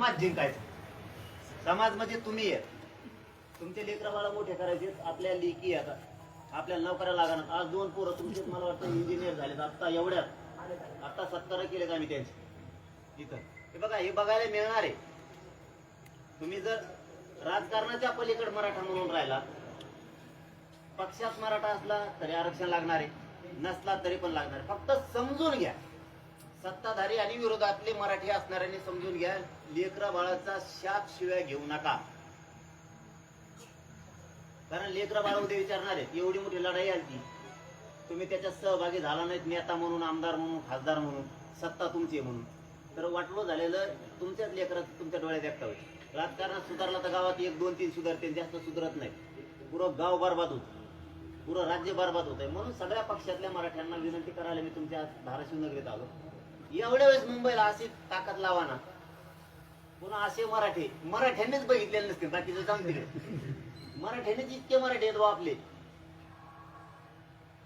समाज जिंकायचा समाज म्हणजे तुम्ही आहे तुमचे लेकरं बाळा मोठे करायचे आपल्या लेखी आता. आपल्याला नोकऱ्या लागणार आज दोन पोरं तुमचे मला वाटतं इंजिनियर झालेत. आता एवढ्यात. आता सत्तर केलेत आम्ही त्यांचे. इथं. हे बघा हे बघायला मिळणार आहे. तुम्ही जर राजकारणाच्या पलीकडे मराठा म्हणून राहिला पक्षात मराठा असला तरी आरक्षण लागणार आहे. नसला तरी पण लागणार फक्त समजून घ्या. सत्ताधारी आणि विरोधातले मराठी असणाऱ्यांनी समजून घ्या लेकरा बाळाचा शाप शिव्या घेऊ नका. कारण लेकरा बाळा उद्या विचारणार आहेत एवढी मोठी लढाई आली ती. तुम्ही त्याच्यात सहभागी झाला नाहीत नेता म्हणून आमदार म्हणून खासदार म्हणून सत्ता तुमची आहे म्हणून. तर वाटलो झालेलं तुमच्याच लेकरात तुमच्या डोळ्यात एकटा होईल. राजकारणात सुधारला तर गावात एक दोन तीन सुधारते जास्त सुधारत नाही. पुरं गाव बरबाद होत. पुरं राज्य बरबाद होत आहे म्हणून सगळ्या पक्षातल्या मराठ्यांना विनंती करायला मी तुमच्या धाराशिव नगरीत आलो. एवढ्या वेळेस मुंबईला अशी ताकद लावा ना. पुन्हा असे मराठी मराठ्यांनीच बघितलेले नसते बाकीचं जाऊन मराठ्यांनीच इतके मराठी आहेत आपले.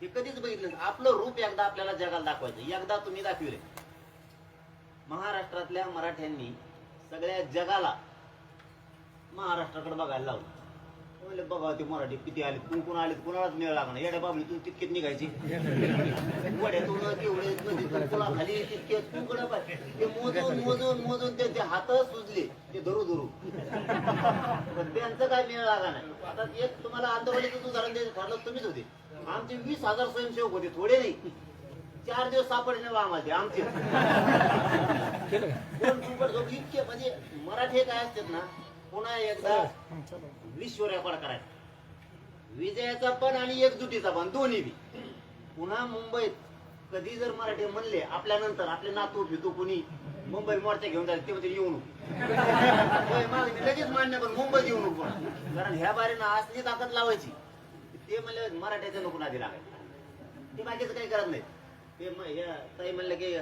ते कधीच बघितलं नसतं. आपलं रूप एकदा आपल्याला जगाला दाखवायचं एकदा तुम्ही दाखविले महाराष्ट्रातल्या मराठ्यांनी सगळ्या जगाला महाराष्ट्राकडे बघायला लावलं. म्हणले बघा ते मराठी किती आले कोण कोण आले कोणालाच मिळ लागणार येड्या बाबळीतून तितकेच निघायची. वड्यातून तेवढे नदीतून खाली तितके पाय ते मोजून मोजून मोजून त्यांचे हात सुजले ते धरू धरू. पण त्यांचं काय मिळ लागा नाही. आता एक तुम्हाला आंदोलनाचं उदाहरण द्यायचं ठरलं तुम्हीच होते. आमचे वीस हजार स्वयंसेवक होते थोडे नाही. चार दिवस सापडले बा आम्हाला ते आमचे. इतके म्हणजे मराठी काय असतात ना पुन्हा एकदा विश्व रेकॉर्ड करायचा. विजयाचा पण आणि एकजुटीचा पण दोन्ही बी. पुन्हा मुंबईत कधी जर मराठी म्हणले आपल्यानंतर आपले नातू फितू कुणी? मुंबई मोर्चा घेऊन जायचे ते म्हणजे येऊ नको. लगेच मान्य पण मुंबईत येऊ नको. कारण ह्या बारीनं असली ताकद लावायची ते म्हणले मराठ्याच्या नको नादी लागायचं ते बाकीचं काही करत नाही ते ताई म्हणलं की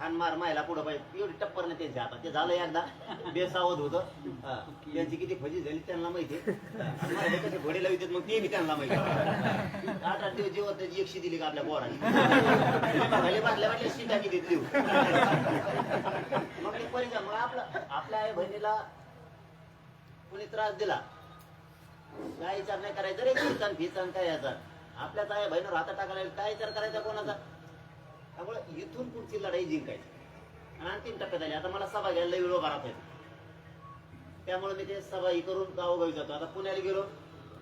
हान मार मायला पुढं पाहिजे एवढी टप्पर नाही त्यांच्या हातात ते झालं एकदा. बेसावत होतं. त्यांची किती फजी झाली त्यांना माहिती कसे घोडे लावित मग ते बी त्यांना माहिती आठ आठ दिवस जेव्हा त्याची एकशी दिली का आपल्या पोराने? बघायला बाटल्या शिटा किती देऊ? मग ते परिचय मग आपला आपल्या आई बहिणीला कुणी त्रास दिला? काय विचार नाही करायचा रे. फिचान फिचान काय याचा? आपल्याच आई बहिणीवर हात टाकायला काय विचार करायचा कोणाचा? त्यामुळे इथून पुढची लढाई जिंकायची. आणि अंतिम टप्प्यात आली. आता मला सभा घ्यायला वेळ उभा राहत त्यामुळे मी ते सभा ही करून गावोगावी जातो. आता पुण्याला गेलो.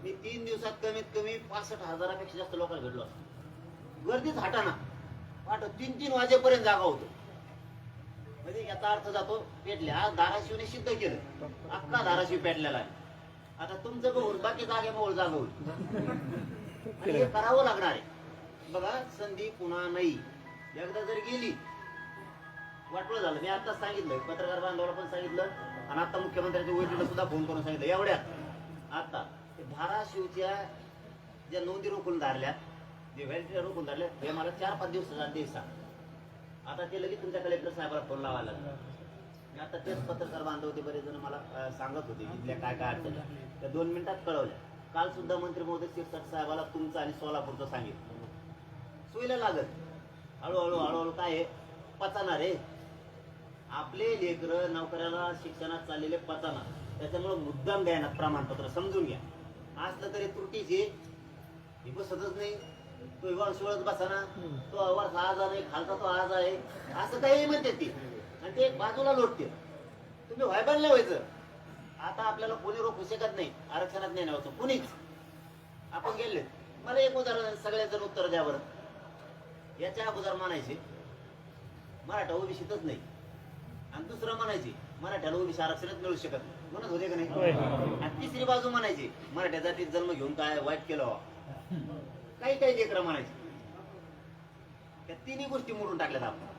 मी तीन दिवसात कमीत कमी पासष्ट हजारापेक्षा जास्त लोकांना भेटलो असतो. गर्दीच हटाना. वाटत तीन तीन वाजेपर्यंत जागा होतो. म्हणजे याचा अर्थ जातो पेटल्या धाराशिवने सिद्ध केलं. अख्खा धाराशिव पेटलेला आहे. आता तुमचं बघून बाकी जागे मोळ जागा होईल. हे करावं लागणार आहे. बघा संधी पुन्हा नाही. एकदा जर गेली वाटलं झालं. मी आताच सांगितलं पत्रकार बांधवाला पण सांगितलं आणि आता मुख्यमंत्र्यांच्या वैठकीला सुद्धा फोन करून सांगितलं. एवढ्यात आता ते धाराशिवच्या ज्या नोंदी रोखून धरल्या जे व्हॅलिटी रोखून धरल्या हे मला चार पाच दिवसाचा दिवसा आता ते लगेच तुमच्या कलेक्टर साहेबाला फोन लावायला लागला. मी आता तेच पत्रकार बांधव होते बरेच जण मला सांगत होते इथल्या काय काय अडचणी त्या दोन मिनिटात कळवल्या. काल सुद्धा मंत्री महोदय शिरसाट साहेबाला तुमचं आणि सोलापूरचं सांगितलं. सोयीला लागत. हळूहळू हळूहळू काय आहे? पचाना रे आपले लेकर नोकऱ्याला शिक्षणात चाललेले पचाना त्याच्यामुळे मुद्दाम द्यायना प्रमाणपत्र समजून घ्या. असलं तरी त्रुटीचे हे बसतच नाही. तो वर सोळत बसाना. तो वर आज आहे खालचा तो आज आहे. असं काही म्हणते ती. आणि ते बाजूला लोटते. तुम्ही व्हायबल व्हायचं. आता आपल्याला कोणी रोखू शकत नाही. आरक्षणात नाही नव्हतं कुणीच. आपण गेले. मला एक उदाहरण सगळ्यात जण उत्तर द्या बरं. याच्या अगोदर म्हणायचे मराठा ओबीसीतच नाही. आणि दुसरं म्हणायचे मराठ्याला ओबीसी आरक्षणच मिळू शकत नाही. म्हणत होते का नाही? आणि तिसरी बाजू म्हणायची मराठ्या जातीत जन्म घेऊन काय वाईट केलं व्हा. काही काही लेकरं म्हणायचे. त्या तिन्ही गोष्टी मोडून टाकल्यात आपण.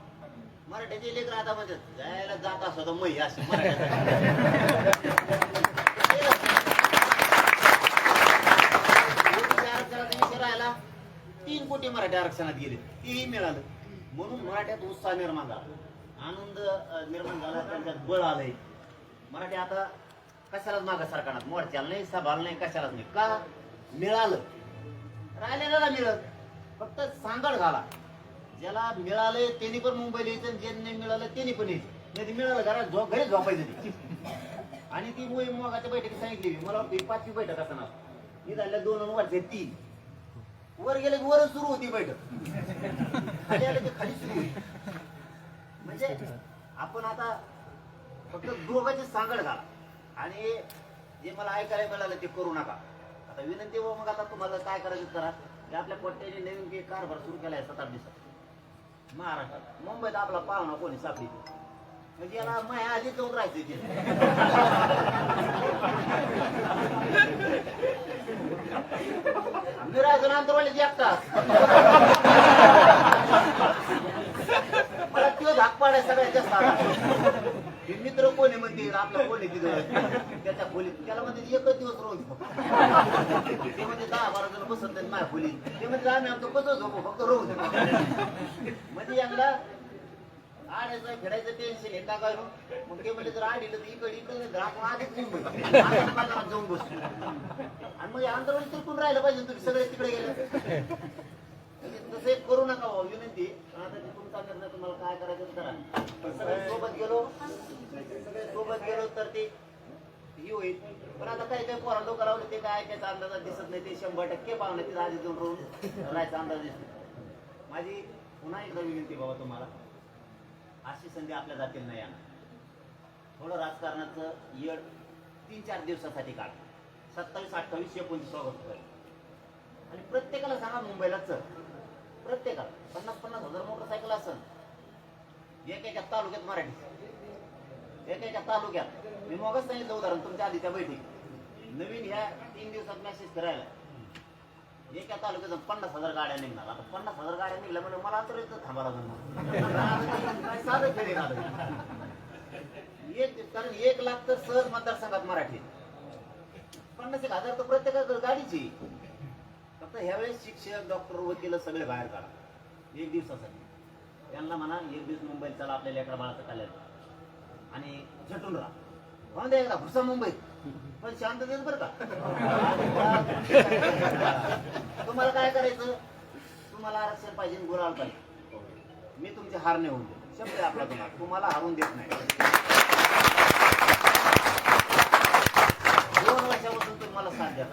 मराठ्याचे लेकर आता म्हणतात जायला जात असतो मै असं विषय राहिला तीन कोटी मराठी आरक्षणात गेले. तेही मिळालं. म्हणून मराठ्यात उत्साह निर्माण झाला. आनंद निर्माण झाला. त्यांच्यात बळ आलंय. मराठी आता कशालाच मागं सरकारनात मोर्चाला नाही सभाला नाही कशालाच नाही. का? मिळालं. राहिलेल्याला मिळत. फक्त सांगड घाला ज्याला मिळालंय त्यांनी पण मुंबईला यायचं ज्यांनी नाही मिळालं त्यांनी पण यायचं. नाही ते मिळालं घरात झोप घरी झोपायचं ते आणि ती मोहीम मगाच्या बैठकीत सांगितली. मला वाटतं पाचवी बैठक असणार. ही झाल्या दोन वर्षे तीन. वर गेले की वरच सुरू होती बैठक. खाली आले की खाली सुरू होती. म्हणजे आपण आता फक्त दोघांची सांगड घाला. आणि जे मला ऐकायला मिळालं ते करू नका. आता विनंती व मग आता तुम्हाला काय करायचं करा? की आपल्या पट्ट्याने नवीन काही कारभार सुरू केलाय आहे आठ दिवसात. महाराष्ट्रात. मुंबईत आपला पाहुणा कोणी सापडी म्हणजे याला माया आधी जाऊन राहायचं ते मी राहायचो ना अंतरवालीत एकटाच मला तो धाक पाडाय सगळ्यात जास्त आला. हे मित्र कोणी म्हणते? आपल्या कोणी तिथं? त्याच्या खोलीत. त्याला म्हणते एकच दिवस रोज ते म्हणजे दहा बारा जण बसत नाही माझ्या खोलीत. ते म्हणजे आम्ही आमचं कसं झोपू फक्त रोज म्हणजे यांना फिरायचं टेन्शन आहे. का काय मग ते म्हणजे जर तर इकडे इकडे जाऊन बसतो आणि मग तिरकून राहिलं पाहिजे तुम्ही सगळे तिकडे गेले. म्हणजे तसं करू नका भाऊ विनंती पण आता ते तुमचा निर्णय तुम्हाला काय करायचं करा. सगळे सोबत गेलो. सगळे सोबत गेलो तर ते ही होईल. पण आता काही काही पोरा लोक लावले ते काय दिसत नाही. ते शंभर टक्के पाहुणे तिथे आधी जाऊन राहून राहायचा अंदाज दिसतो माझी पुन्हा एकदा विनंती बाबा तुम्हाला. अशी संधी आपल्या जातील नाही येणार. थोडं राजकारणाचं येड तीन चार दिवसासाठी काढ. सत्तावीस अठ्ठावीस एकोणतीस ऑगस्ट आणि प्रत्येकाला सांगा मुंबईला चल. प्रत्येकाला. पन्नास पन्नास हजार मोटरसायकल असन. एक एका तालुक्यात मराठी. एक एका तालुक्यात. मी मगच सांगितलं उदाहरण तुमच्या आधीच्या बैठकीत. नवीन ह्या तीन दिवसात मॅसेज करायला एका तालुक्याचा पन्नास हजार गाड्या निघणार. आता पन्नास हजार गाड्या निघल्या म्हणजे मला तर इथं थांबा लागेल साधं खेळ आहे एक कारण एक लाख तर सहज मतदारसंघात मराठी पन्नास एक हजार तर प्रत्येकाकडे गाडीची फक्त ह्यावेळेस शिक्षक डॉक्टर वकील सगळे बाहेर काढा. एक दिवसासाठी. त्यांना म्हणा एक दिवस मुंबईत चला आपल्या लेकरा बाळाचं कल्याण. आणि झटून राहा. म्हणून एकदा भुसा मुंबईत. पण शांततेत बरं का? तुम्हाला काय करायचं? तुम्हाला आरक्षण पाहिजे गुलाल पाहिजे. मी तुमचे हार नाही होऊन देत शब्द आपला तुम्हाला. तुम्हाला हारून देत नाही. दोन वर्षापासून तुम्हाला साथ द्या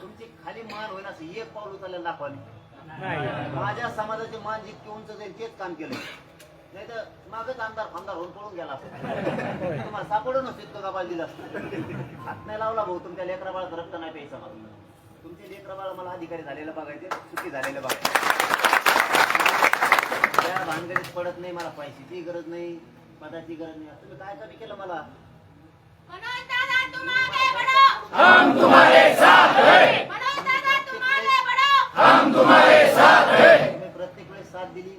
तुमची खाली मान होईन असं एक पाऊल उचललेलं दाखवा नाही. माझ्या समाजाची मान जितकी उंच जाईल तेच काम केलं. नाही तर मागच आमदार फामदार होऊन पळून गेला असता. तुम्हाला सापडून नसतो इतकं गाबाल दिलं असतं. हात नाही लावला भाऊ तुमच्या लेकरा बाळाचं रक्त नाही प्यायचं मला. तुमचे लेकरा बाळ मला अधिकारी झालेलं बघायचे सुखी झालेलं बघायचे. त्या भानगडीत पडत नाही मला पैशाची गरज नाही पदाची गरज नाही. तुम्ही काय कमी केलं मला? मनोज दादा तुम आगे बढ़ो हम तुम्हारे साथ हैं मनोज दादा तुम आगे बढ़ो तुम्ही प्रत्येक वेळेस साथ दिली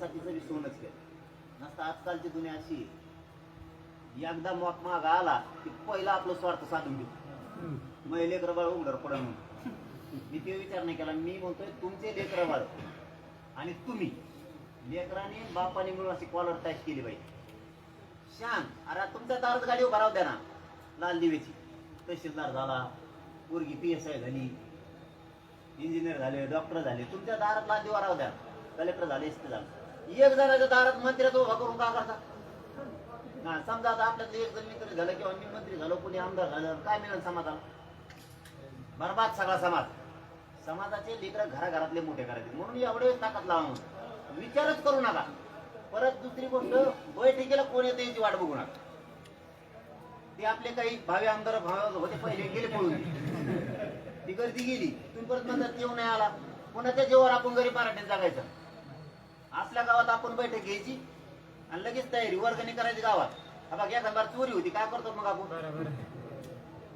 तुमच्यासाठीचं मी सोनच केलं नसतं आजकालची दुनिया अशी. एकदा मॉक माग आला की पहिला आपलं स्वार्थ साधून घेऊ. मग लेकर बाळ उघडर पडल म्हणून. मी ते विचार नाही केला. मी म्हणतोय तुमचे लेकर बाळ आणि तुम्ही लेकराने बापाने मिळून अशी कॉलर टॅच केली पाहिजे. शांत अरे तुमच्या दारात गाडी उभा राहू द्या ना. लाल दिवेची तहसीलदार झाला. पोरगी पी एस आय झाली. इंजिनियर झाले डॉक्टर झाले. तुमच्या दारात लाल दिवा राहू द्या. कलेक्टर झाले एस झालं. एक जणाच्या दारात मंत्र्यात उभा करून का करता? समजा आता आपल्यातलं एक जण मित्र झालं किंवा मी मंत्री झालो कोणी आमदार झालं काय मिळेल समाजाला? बरबाद सगळा समाज. समाजाचे लेकर घराघरातले मोठे करायचे. म्हणून एवढे ताकद लावून विचारच करू नका. परत दुसरी गोष्ट बैठकीला कोण येते याची वाट बघू नका. ते आपले काही भावे आमदार भाव होते पहिले गेले पळून. ती गर्दी गेली. तुम्ही परत म्हणतात येऊ नाही आला. कोणाच्या जेव्हा आपण घरी मराठीत जागायचं? असल्या गावात आपण बैठक घ्यायची आणि लगेच तयारी वर्गणी करायची गावात. बघ एखाद बार चोरी होती काय करतो मग आपण?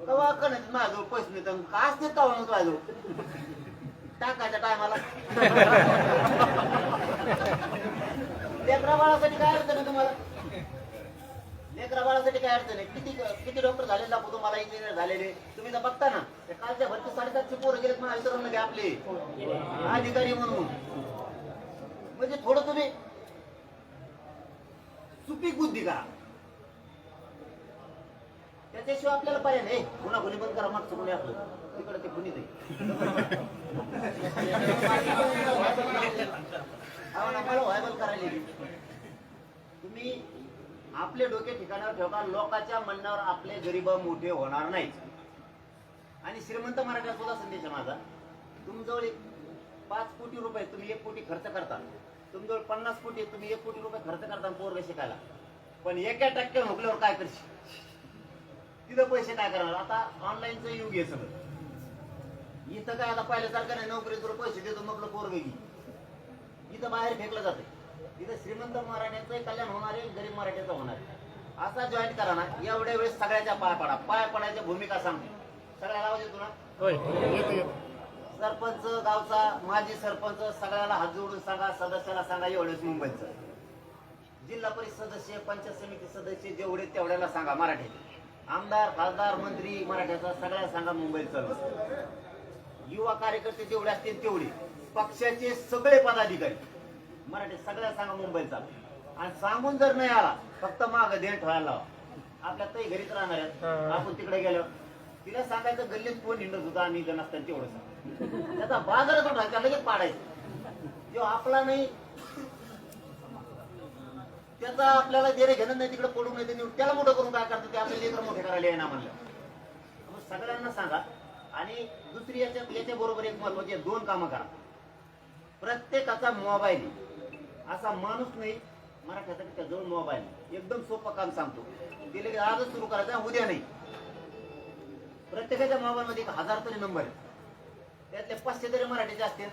कवा कणायचं माझ्याजवळ पैसे नाही तर काय असते कवा मग माझ्याजवळ? टाकायच्या टायमाला. लेकरा बाळासाठी काय अडचण आहे तुम्हाला? लेकरा बाळासाठी काय अडचण आहे? किती किती डॉक्टर झालेले दाखवतो तुम्हाला? इंजिनियर झालेले. तुम्ही तर बघता ना कालच्या भरती साडेसातशे पोरं गेलेत मला विचारून आपले. अधिकारी म्हणून. म्हणजे थोडं तुम्ही सुपीक बुद्धी करा. त्याच्याशिवाय आपल्याला पर्याय नाही. पुन्हा खुली बंद करा मागचं कोणी आपलं तिकडे ते कुणी मला व्हायबल करायला तुम्ही आपले डोके ठिकाणावर ठेवा लोकांच्या म्हणण्यावर आपले गरीब मोठे होणार नाही आणि श्रीमंत मराठा सुद्धा संदेश आहे माझा. तुमजवळ एक पाच कोटी रुपये तुम्ही एक कोटी खर्च करता. तुमजवळ पन्नास कोटी तुम्ही एक कोटी रुपये खर्च करता पोरग शिकायला. पण एका टक्के हुकल्यावर काय करशील? तिथं पैसे काय करणार? आता ऑनलाईनचं युग आहे सगळं. इथं काय आता पहिल्यासारखं नाही नोकरी तुला पैसे देतो मग पोरग इथं बाहेर फेकलं जाते इथं श्रीमंत मराठ्याचं कल्याण होणार आहे गरीब मराठ्याचं होणार आहे. असा जॉईन करा ना एवढ्या वेळेस सगळ्याच्या पाय पडा. पाय पडायच्या भूमिका सांगते. सगळ्या आवाज येतो ना? होय. सरपंच गावचा माजी सरपंच सगळ्याला हात जोडून सांगा सदस्याला सांगा एवढेच मुंबईचं. जिल्हा परिषद सदस्य पंचायत समिती सदस्य जेवढे तेवढ्याला सांगा मराठी. आमदार खासदार मंत्री मराठ्याचा सगळ्या सांगा मुंबईचं युवा कार्यकर्ते जेवढे असतील तेवढे. पक्षाचे सगळे पदाधिकारी. मराठी सगळ्या सांगा मुंबईचा. आणि सांगून जर नाही आला फक्त माग देण ठेवायला लावा. आपल्या ताई घरीच राहणार आहेत. आपण तिकडे गेलो. तिला सांगायचं गल्लीत कोण हिंडत होता आम्ही इथं नसताना तेवढं सांग. त्याचा बाजारात उठायचा लगेच पाडायचं. जो आपला नाही. त्याचा आपल्याला देणे घेणं नाही तिकडे पडून नाही त्याला मोठं करून काय करतो ते? आपले लेकर मोठे करायला येणार म्हणलं. मग सगळ्यांना सांगा. आणि दुसरी याच्या याच्या बरोबर एक महत्वाची दोन कामं करा. प्रत्येकाचा मोबाईल असा माणूस नाही मराठ्याचा त्याजवळ मोबाईल एकदम सोपं काम सांगतो. ते लगेच आजच सुरू करायचं उद्या नाही. प्रत्येकाच्या मोबाईलमध्ये एक हजार तरी नंबर आहे. त्यातले पाचशे तरी मराठीचे असतील.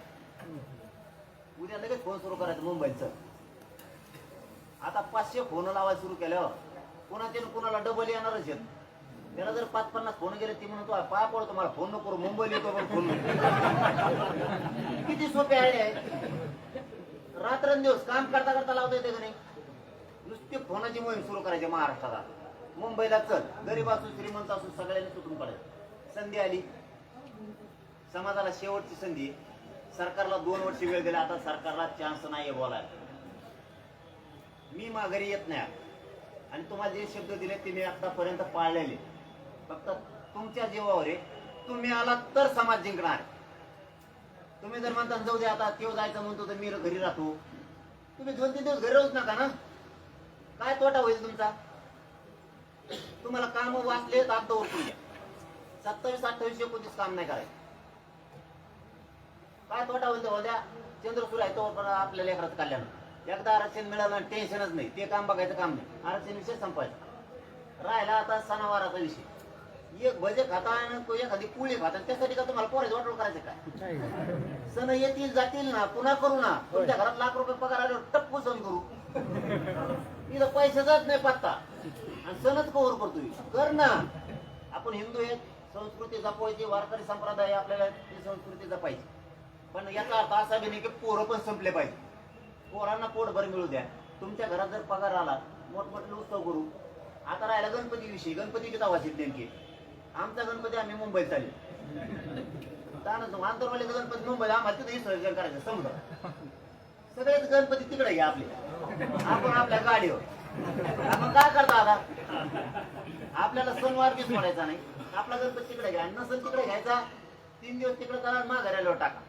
उद्या लगेच फोन सुरू करायचं मुंबईचं. आता पाचशे फोन लावायला सुरू केल्यावर कोणाचे न कोणाला डबल येणारच आहेत. त्याला जर पाच पन्नास फोन गेले ती म्हणतो पाय पडतो मला फोन नको मुंबई मुंबईला येतो पण फोन किती सोपे आहे. रात्रंदिवस काम करता करता लावता येते का नाही? नुसती फोनाची मोहीम सुरू करायची महाराष्ट्राला. मुंबईला चल गरीब असू श्रीमंत असू सगळ्यांनी सुटून पडायचं. संधी आली. समाजाला शेवटची संधी. सरकारला दोन वर्ष वेळ दिला आता सरकारला चान्स नाहीये बोलायला. मी माघारी येत नाही. आणि तुम्हाला जे शब्द दिले ते मी आतापर्यंत पाळलेले. फक्त तुमच्या जीवावर आहे. तुम्ही आलात तर समाज जिंकणार. तुम्ही जर म्हणता जाऊ दे आता तेव्हा जायचं म्हणतो तर मी घरी राहतो. तुम्ही दोन तीन दिवस घरी राहूच नका ना. काय तोटा होईल तुमचा? तुम्हाला काम वाचले तर आता ओळखून घ्या. सत्तावीस अठ्ठावीस एकोणतीस काम नाही करायचं. काय तोटा होईल तेव्हा द्या चंद्रसूर आहे तो पण आपल्या लेकरात कल्याण. एकदा आरक्षण मिळालं टेन्शनच नाही. ते काम बघायचं काम नाही. आरक्षण विषय संपायचा राहिला आता सणावाराचा विषय. एक भजे खाता एखादी पोळी खाता. त्यासाठी का तुम्हाला पोराची वाटोळ करायचं काय सण येतील जातील ना. पुन्हा करू ना. तुमच्या घरात लाख रुपये पगार आल्यावर टप्पू सण करू. इथं पैशाचाच नाही पत्ता. आणि सणच कव्हर करतोय. कर ना. आपण हिंदू आहेत. संस्कृती जपवायची वारकरी संप्रदाय आपल्याला ती संस्कृती जपायची. पण याचा अर्थ असा की नाही की पोरं पण संपले पाहिजे. पोरांना पोटभर मिळू द्या. तुमच्या घरात जर पगार आला मोठमोठे उत्सव करू. आता राहिला गणपतीविषयी गणपती किती वाचित नेमके. आमचा गणपती आम्ही मुंबईत चालले. त्यानंतर आंतरवालीचा गणपती मुंबईला आम्हाला तिथे विसर्जन करायचं समजा. सगळेच गणपती तिकडे घ्या आपले. आपण आपल्या गाडीवर. आपण काय करता आता? आपल्याला सणवार दिस म्हणायचा नाही. आपला गणपती तिकडे घ्या. नसेल तिकडे घ्यायचा तीन दिवस तिकडे करा माघाऱ्याला टाका.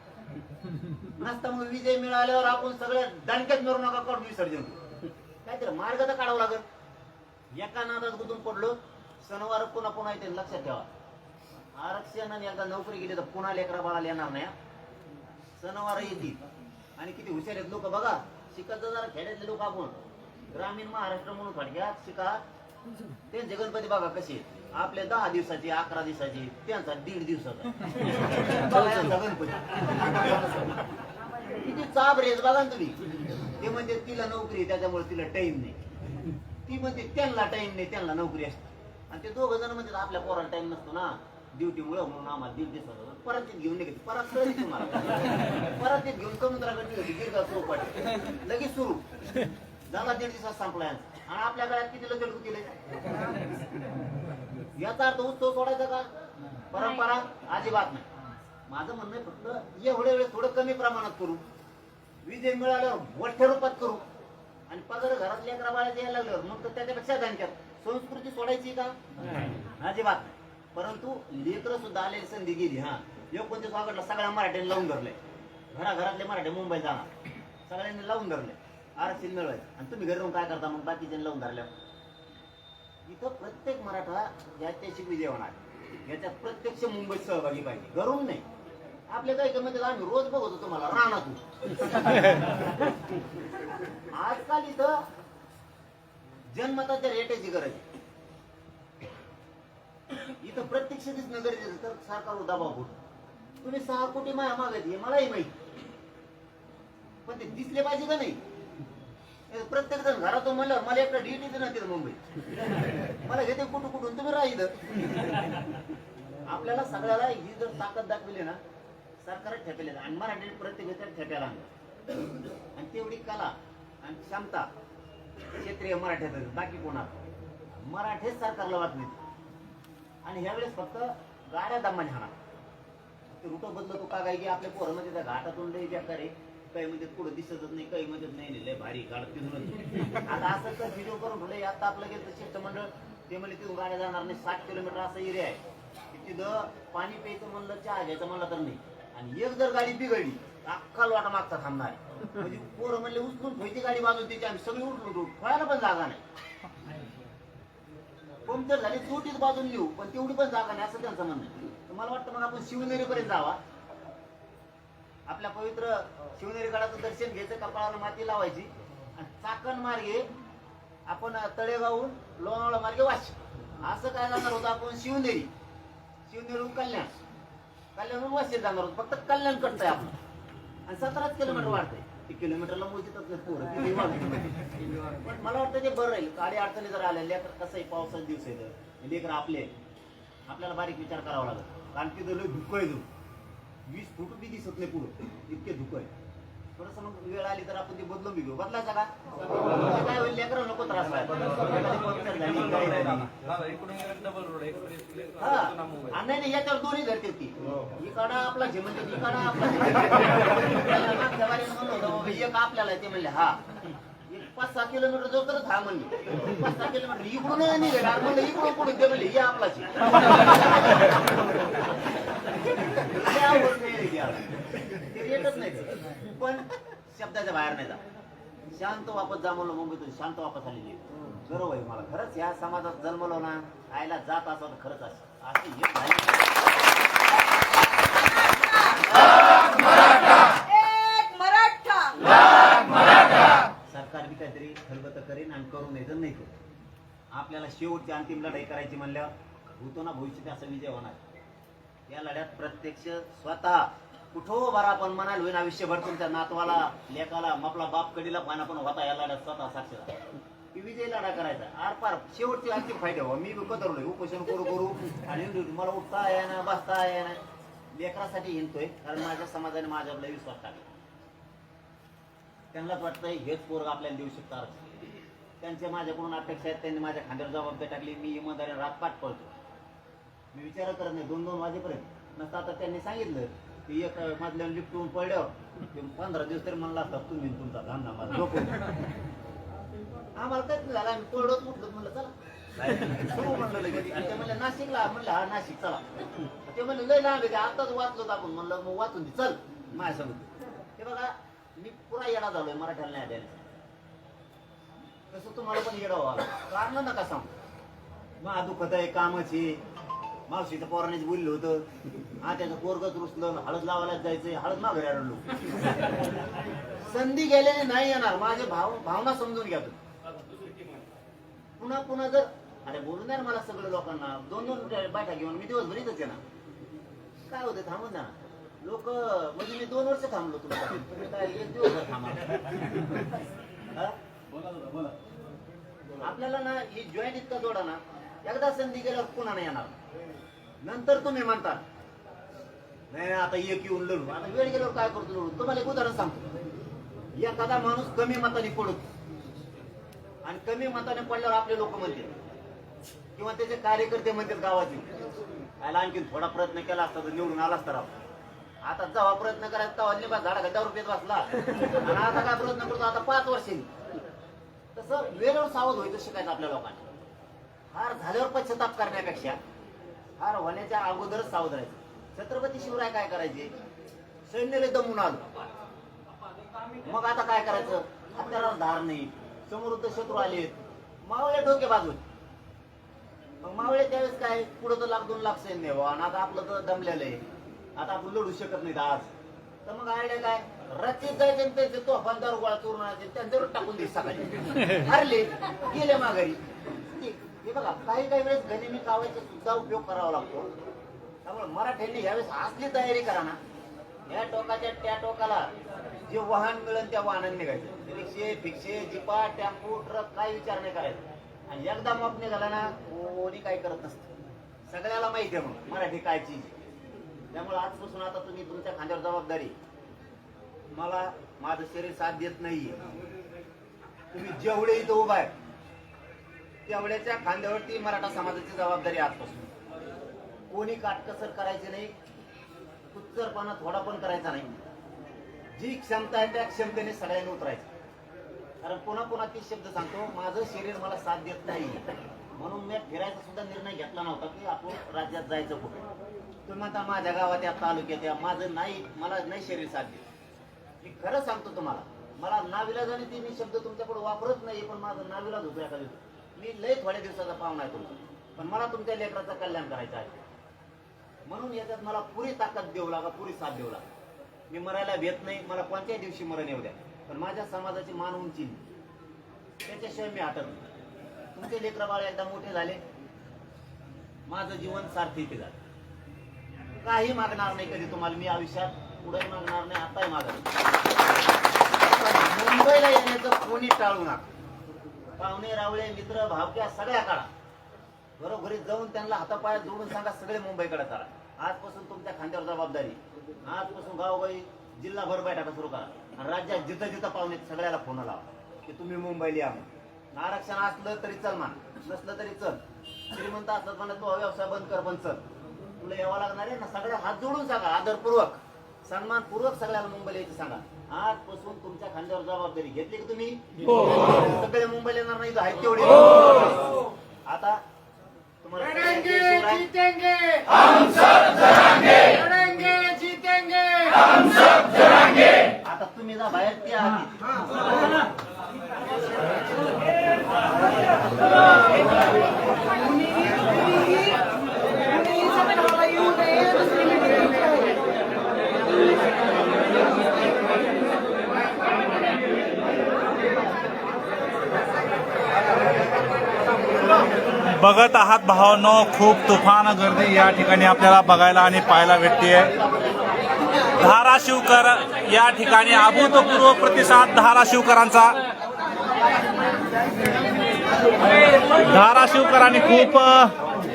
नसता मग विजय मिळाल्यावर आपण सगळ्या दणक्यात मिळू नका काढून विसर्जन. काहीतरी मार्ग तर काढावा लागेल. एका नादात गुंतून पडलो सणवार पुन्हा पुन्हा येते लक्षात ठेवा. आरक्षणाने एकदा नोकरी गेली तर पुन्हा लेकरा बाळाला येणार नाही. सणवार येतील. आणि किती हुशार आहेत लोक बघा. शिकत जरा खेड्यातले लोक आपण. ग्रामीण महाराष्ट्र म्हणून फडक्यात शिका. त्यांचे गणपती बघा कसे आहेत. आपले दहा दिवसाचे अकरा दिवसाचे त्यांचा दीड दिवसाचा. गणपती. किती चाब रेस बघा ना तुम्ही. ते म्हणते तिला नोकरी आहे, त्याच्यामुळे तिला टाइम नाही. ती म्हणते त्यांना टाइम नाही त्यांना नोकरी असते. आणि ते दोघ जण म्हणतात आपल्या पोराला टाइम नसतो ना. ड्युटीमुळं म्हणून आम्हाला दीड दिवसाचा परत ते घेऊन निघते परत कळली तुम्हाला. परत ते घेऊन समुद्राकडे निघते दीर्घा चौपाट लगेच सुरू. झाला दीड दिवसात संपला आणि आपल्या गळ्यात किती लग्न होतील याचा अर्थ उत्सव सोडायचा का? परंपरा अजिबात नाही. माझं म्हणणं आहे फक्त एवढ्या वेळेस थोडं कमी प्रमाणात करू. विजय मिळाल्यावर मोठ्या रूपात करू. आणि पगार घरात लेकरा बाळाचे यायला लागल्यावर मग तर त्याच्यापेक्षा धनक्यात संस्कृती सोडायची का? अजिबात नाही. परंतु लेकरं सुद्धा आलेली संधी गेली हा. एकोणतीस ऑगस्टला सगळ्या मराठ्यांनी लावून धरले घराघरातले मराठी मुंबईत जाणार. सगळ्यांनी लावून धरले आरक्षण मिळवायचं. आणि तुम्ही घरी राहून काय करता मग बाकीच्यांनी लावून धरल्या इथं प्रत्येक मराठा याच्याशी विजय होणार. याच्यात प्रत्यक्ष मुंबईत सहभागी पाहिजे. घरून नाही. आपल्या काही म्हणतात आम्ही रोज बघतो तुम्हाला रानातून. आजकाल इथं जनमताच्या रेट्याची गरज इथं प्रत्यक्ष दिसणं गरजेचं तर सरकारवर दबाव होतो तुम्ही सहा कोटी माया मागत हे मलाही माहिती. पण ते दिसले पाहिजे का नाही? प्रत्येक जण घरातून म्हणल्यावर मला एकटा डीटी देणार तिथं मुंबईत. मला घेते कुठं कुठून तुम्ही राहा इथं. आपल्याला सगळ्याला ही जर ताकद दाखवली ना सरकारच ठेपेले आणि मराठी प्रत्येक ठेपायला आणलं. आणि तेवढी कला आणि क्षमता क्षेत्रीय मराठ्यात बाकी कोणात मराठेच सरकारला वाटली आणि ह्यावेळेस फक्त गाड्या दमाने हाणार ते रुट बदलतो का काय? की आपल्या पोरं म्हणजे त्या घाटातून लई बेकार आहे. काही म्हणजे पुढे दिसतच नाही काही म्हणजे नाही लय भारी गाड तिथून आता असं तर व्हिडिओ करून ठेवलं आता आपलं गेलं शिष्टमंडळ ते म्हणजे तिथून गाड्या जाणार नाही. साठ किलोमीटर असा एरिया आहे. की तिथं पाणी प्यायचं म्हणलं चहा घ्यायचं म्हणलं तर नाही. आणि एक जर गाडी बिघडली अख्खा लोटा मागचा थांबणार. आहे. म्हणजे पोरं म्हणले उचलून ठेवायची गाडी बाजून त्याची आम्ही सगळी उठलो उठून पण जागा नाही. पंक्चर झाली चोटीच बाजून लिहू पण तेवढी पण जागा नाही असं त्यांचं म्हणणं आहे. तर मला वाटतं मग आपण शिवनेरीपर्यंत जावा. आपल्या पवित्र शिवनेरी गडाचं दर्शन घ्यायचं कपाळाला माती लावायची. आणि चाकण मार्गे आपण तळेगावहून लोणावळा मार्गे वाशी असं काय जाणार होतं आपण? शिवनेरी. शिवनेरीहून कल्याण कल्याणहून वाशी जाणार होतो. फक्त कल्याण कडतंय आपण आणि सतराच किलोमीटर वाढतंय. ते किलोमीटरला मोजतच नाही पोरं. किती वाढतंय. पण मला वाटतं ते बरं राहील. काडी अडचणी जर आल्या लेकर कसं आहे? पावसाचे दिवस आहे लेकर आपले आपल्याला बारीक विचार करावा लागेल. कारण तिथं लय धुकं आहे. वीस फूट बी दिसत नाही पुढं. इतके धुकं आहे. थोडस मग वेळ आली तर आपण ते बदलून घेऊ. बदलायचा का? काय होईल? लेकर नको त्रास. हा. नाही नाही, याच्यावर दोन्ही धरते ती इकडा आपला जे म्हणजे इकडा आपला एक आपल्याला. ते म्हणले हा. पाच सहा किलोमीटर जो तर हा म्हणले. पाच सहा किलोमीटर इकडून गेला म्हणलं इकडून पुढे ते म्हणले हे आपलाची येतच नाही. पण शब्दाच्या बाहेर नाही जात. शांत वापस जा म्हणलं मुंबईतून शांत वापस आलेली. गर्व आहे मला खरंच या समाजात जन्मलो ना आयला जात असं तर खरंच सरकार बी काहीतरी खलबत करेन आणि करू नये तर नाही करू. आपल्याला शेवटची अंतिम लढाई करायची म्हणल्यावर होतो ना भविष्यात असा विजय होणार. या लढ्यात प्रत्यक्ष स्वतः कुठं बरा आपण म्हणाल होईन आयुष्यभर तुमच्या नातवाला लेकाला आपला बाप कडीला पाना पण होता या लढ्यात स्वतः साक्षीला की विजय लढा करायचा. आर पार शेवटची अंतिम फायदे व्हावा मी कदरलोय उपोषण करू करू आणि मला उठता ना बसता ना लेकरासाठी हिंडतोय कारण माझ्या समाजाने माझ्यावर लय विश्वास टाकला. त्यांनाच वाटतंय हेच पोरग आपल्याला देऊ शकतात त्यांचे माझ्याकडून अपेक्षा आहेत त्यांनी माझ्या खांद्यावर जबाबदारी टाकली. मी इमानदारी रातपाट पळतो. मी विचार करत नाही दोन दोन वाजेपर्यंत. नसता आता त्यांनी सांगितलं. की एक मधल्यावर लिफ्टून पडल्यावर ते पंधरा दिवस तरी म्हणला असता तुम्ही आणि तुमचा धंदा मला झोपून आम्हाला नाही झालं? आम्ही पडत उठलो म्हणलं चला. सुरू म्हणलं लगेच. आणि ते म्हणलं नाशिकला म्हणलं हा नाशिक चला. ते म्हणलं लय लांब आहे ते आताच वाचलो आपण. म्हणलं मग वाचून दे चल. माझ्यासोबत हे बघा मी पुरा येडा झालोय मराठ्याला नाही द्यायला. तसं तुम्हाला पण येडा व्हावं कारण नका सांगू. मग दुखत आहे कामच आहे मावशीचं पोरानेच बोललं होतं. हा त्याचं पोरगच रुसलं हळद लावायला जायचंय हळद माघारी आणलो संधी गेल्याने नाही येणार. माझे भाव भावना समजून घ्या तुम्ही. पुन्हा पुन्हा जर अरे बोलून द्या ना मला सगळ्या लोकांना. दोन दोन बैठा घेऊन मी दिवसभर इथंच येणार ना. काय होतं थांबून ना लोक म्हणजे मी दोन वर्ष थांबलो तुला काय एक दिवस थांबा. आपल्याला ना ही जॉईंट इतका जोडा ना एकदा संधी गेल्यावर पुन्हा नाही येणार. नंतर तुम्ही म्हणता नाही आता एक येऊन लढू. आता वेळ गेल्यावर काय करतो लढू? तुम्हाला एक उदाहरण सांगतो. एखादा माणूस कमी मताने पडतो. आणि कमी मताने पडल्यावर आपले लोक म्हणते किंवा त्याचे कार्यकर्ते म्हणतात गावाचे याला आणखी थोडा प्रयत्न केला असता तर निवडून आला असता राव. आता जेव्हा प्रयत्न करायचा तेव्हा लिंबा झाडा दहा रुपयात बसला. आणि आता काय प्रयत्न करतो? आता पाच वर्षांनी तसं वेळेवर सावध व्हायचं शिकायचं आपल्या लोकांनी. हार झाल्यावर पश्चाताप करण्यापेक्षा हार होण्याच्या अगोदरच सावध राहायचं छत्रपती शिवराय काय करायचे? सैन्याला दमून आलो. मग आता काय करायचं? हत्याराला धार नाही. समोर शत्रू आलेत मावळे डोके बाजून. मग मावळे त्यावेळेस काय? पुढं तर लाख दोन लाख सैन्य आणि आता आपलं तर दमलेलं आहे. आता आपण लढू शकत नाहीत आज. तर मग आयडिया काय? रचित जायचे त्यांचे तो बंदार गोळा चोरून आणायचे त्यांच्यावर टाकून दे सकाळी. हरले. गेले माघारी. हे बघा काही काही वेळेस गनिमी कावायचा सुद्धा उपयोग करावा लागतो. त्यामुळे मराठ्यांनी ह्यावेळेस असली तयारी करा ना. या टोकाच्या त्या टोकाला जे वाहन मिळेल त्या वाहनाने निघायचं. रिक्षे फिक्षे जिपा टेम्पो ट्रक काय विचार नाही करायचा. आणि एकदा मग निघाला ना कोणी काय करत नसतं. सगळ्याला माहिती आहे मग मराठी काय चीज त्यामुळे आजपासून आता तुम्ही तुमच्या खांद्यावर जबाबदारी मला माझं शरीर साथ देत नाहीये. तुम्ही जेवढे इथं उभा आहे तेवढ्याच्या खांद्यावरती मराठा समाजाची जबाबदारी आजपासून कोणी काटकसर करायची नाही कुच्चरपणा थोडा पण करायचा नाही. जी क्षमता आहे त्या क्षमतेने सगळ्यांनी उतरायचं. कारण पुन्हा पुन्हा तीच शब्द सांगतो माझं शरीर मला साथ देत नाही. म्हणून मी फिरायचा सुद्धा निर्णय घेतला नव्हता की आपण राज्यात जायचं कुठे. तुम्ही म्हणता माझ्या गावात या तालुक्यात या माझं नाही मला नाही शरीर साथ देत. मी खरं सांगतो तुम्हाला मला नाविलाजाने ती मी शब्द तुमच्याकडे वापरत नाही पण माझं नाविलाज होतो एखाद्या मी लय थोड्या दिवसाचा पाहुणा आहे तुमचा. पण मला तुमच्या लेकराचं कल्याण करायचं आहे. म्हणून याच्यात मला पुरी ताकद देऊ लागा पुरी साथ देऊ लागा. मी मरायला भेट नाही मला कोणत्याही दिवशी मरण येऊ द्या. पण माझ्या समाजाची मान उंची त्याच्याशिवाय मी हटत नाही. तुमचे लेकरं बाळ एकदा मोठे झाले माझं जीवन सार्थकी झालं. काही मागणार नाही कधी तुम्हाला मी आयुष्यात पुढे मागणार नाही आताही मागणार मुंबईला येण्याचं कोणी टाळू नका. पाहुणे रावळे मित्र भावक्या सगळ्या काढा. घरोघरी जाऊन त्यांना हातापायात जोडून सांगा सगळे मुंबईकडे करा आजपासून तुमच्या खांद्यावर जबाबदारी. आजपासून गावोगावी जिल्हाभर बैठका सुरू करा. आणि राज्यात जिथं जिथं पाहुणे सगळ्याला फोन लावा. की तुम्ही मुंबईला या आरक्षण असलं तरी चल मान नसलं तरी चल. श्रीमंत असलं म्हणा तो व्यवसाय बंद कर पण चल. तुला यावं लागणार आहे ना सगळ्या हात जोडून सांगा आदरपूर्वक. सन्मानपूर्वक सगळ्याला मुंबईला यायचं सांगा. आजपासून तुमच्या खांद्यावर जबाबदारी घेतली की तुम्ही सगळे मुंबईला येणार नाही आहेत तेवढे आता तुम्हाला लढेंगे शिवराय- जीतेंगे हम सब जरांगे लढेंगे जीतेंगे आता तुम्ही जा बाहेर त्या आधी. बघत आहात भावनो खूप तुफान गर्दी या ठिकाणी आपल्याला बघायला आणि पाहायला भेटते धाराशिवकर या ठिकाणी अभूतपूर्व प्रतिसाद धाराशिवकरांचा. धाराशिवकरांनी खूप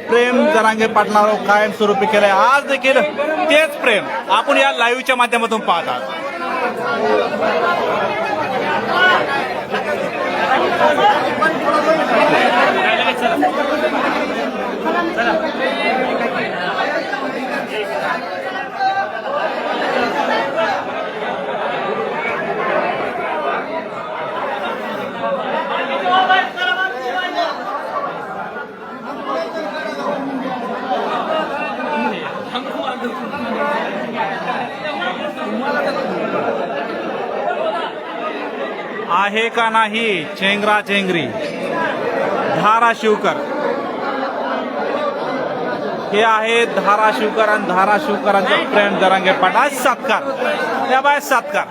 प्रेम जरांगे कायम कायमस्वरूपी केलंय. आज देखील तेच प्रेम आपण या लाईव्हच्या माध्यमातून पाहत आहात. आहे का नाही चेंगरा चेंगरी? धाराशिवकर हे आहे धाराशिवकर आणि धाराशिवकरांचं प्रेम जरांगे पाटा सत्कार. त्या बाय सत्कार.